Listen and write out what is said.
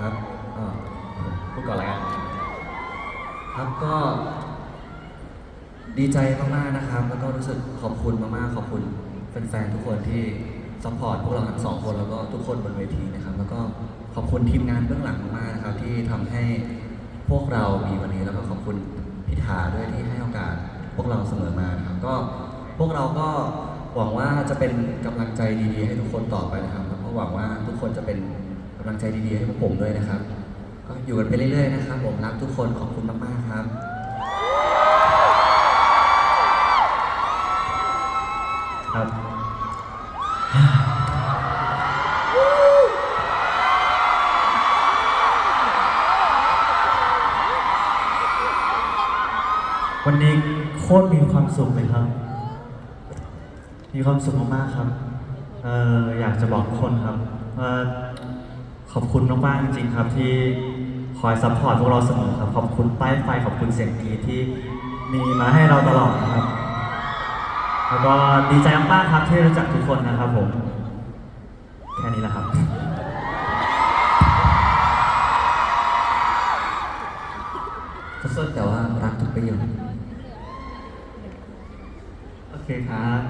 ครับอ่าพูดก่อนละกันครับก็ดีใจมากๆนะครับ แล้วก็รู้สึกขอบคุณมากๆ ขอบคุณแฟนๆทุกคนที่ซัพพอร์ตพวกเราทั้งสองคนแล้วก็ทุกคนบนเวทีนะครับ แล้วก็ขอบคุณทีมงานเบื้องหลังมากๆนะครับ ที่ทำให้พวกเรามีวันนี้แล้วก็ขอบคุณพิธาด้วยที่ให้โอกาสพวกเราเสมอมานะครับ ก็พวกเราก็หวังว่าจะเป็นกำลังใจดีๆ ให้ทุกคนต่อไปนะครับแล้วก็หวังว่าทุกคนจะเป็น กำลังใจดีๆให้พวกผมด้วยนะครับ ก็อยู่กันไปเรื่อยๆนะครับ ผมรักทุกคนขอบคุณมากๆครับ ครับ วันนี้โคตรมีความสุขเลยครับ มีความสุขมากๆครับเอ่ออยากจะบอกทุกคนครับว่า ขอบคุณมากๆจริงๆครับที่คอยซัพพอร์ตพวกเราเสมอครับ ขอบคุณป้ายไฟขอบคุณเสียงกรีดที่มีมาให้เราตลอดนะครับ แล้วก็ดีใจมากๆครับที่รู้จักทุกคนนะครับผม แค่นี้แหละครับสั้นๆแต่ว่ารักทุกประโยชน์โอเคครับ